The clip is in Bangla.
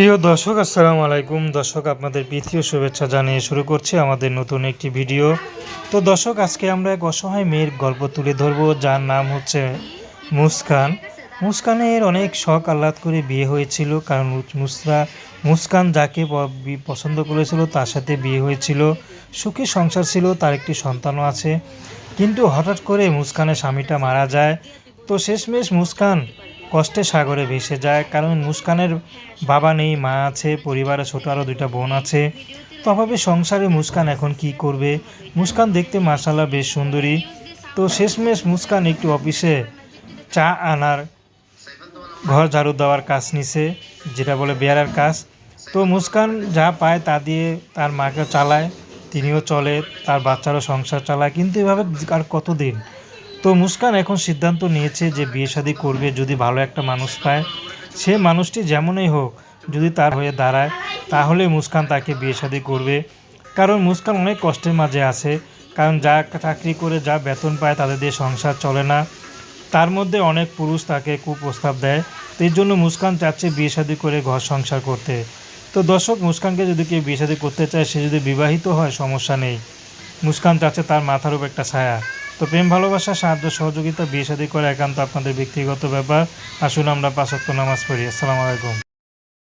প্রিয় দর্শক, আসসালামু আলাইকুম। দর্শক, আপনাদের প্রীতীয় শুভেচ্ছা জানিয়ে শুরু করছি আমাদের নতুন একটি ভিডিও। তো দর্শক, আজকে আমরা এক অসহায় মেয়ের গল্প তুলে ধরবো, যার নাম হচ্ছে মুস্কান। মুস্কানের অনেক শখ আহ্লাদ করে বিয়ে হয়েছিল, কারণ মুসরা মুস্কান যাকে পছন্দ করেছিল, তার সাথে বিয়ে হয়েছিল। সুখী সংসার ছিল, তার একটি সন্তানও আছে। কিন্তু হঠাৎ করে মুস্কানের স্বামীটা মারা যায়। তো শেষমেশ মুস্কান কষ্টে সাগরে ভেসে যায়। কারণ মুস্কানের বাবা নেই, মা আছে পরিবারে ছোট আরও দুইটা বোন আছে। তো অভাবে সংসারে মুস্কান এখন কি করবে? মুস্কান দেখতে মার্শাল্লাহ বেশ সুন্দরী। তো শেষমেশ মুস্কান একটু অফিসে চা আনার ঘর ঝাড়ু দেওয়ার কাজ নিছে, যেটা বলে বেয়ারার কাজ। তো মুস্কান যা পায় তা দিয়ে তার মাকে চালায়, তিনিও চলে, তার বাচ্চারও সংসার চালায়। কিন্তু এভাবে আর কতদিন? তো মুস্কান এখন সিদ্ধান্ত নিয়েছে যে বিয়ে শাদী করবে যদি ভালো একটা মানুষ পায়। সে মানুষটি যেমনই হোক যদি তার হয়ে দাঁড়ায়, তাহলে মুস্কান তাকে বিয়ে শাদী করবে। কারণ মুস্কান অনেক কষ্টের মাঝে আছে, কারণ যা চাকরি করে যা বেতন পায় তাদের দিয়ে সংসার চলে না। তার মধ্যে অনেক পুরুষ তাকে কুপ্রস্তাব দেয় এর জন্য মুস্কান চাচ্ছে বিয়ে শাদী করে ঘর সংসার করতে। তো দর্শক, মুস্কানকে যদি কেউ বিয়ে শাদী করতে চায়, সে যদি বিবাহিত হয়, সমস্যা নেই। মুস্কান চাচ্ছে তার মাথার উপর একটা ছায়া। তো প্রেম, ভালোবাসা, সাহায্য, সহযোগিতা, বিয়ে শাদী করে একান্ত আপনাদের ব্যক্তিগত ব্যাপার। আসুন আমরা পাঁচক্ত নামাজ পড়ি। আসসালামু আলাইকুম।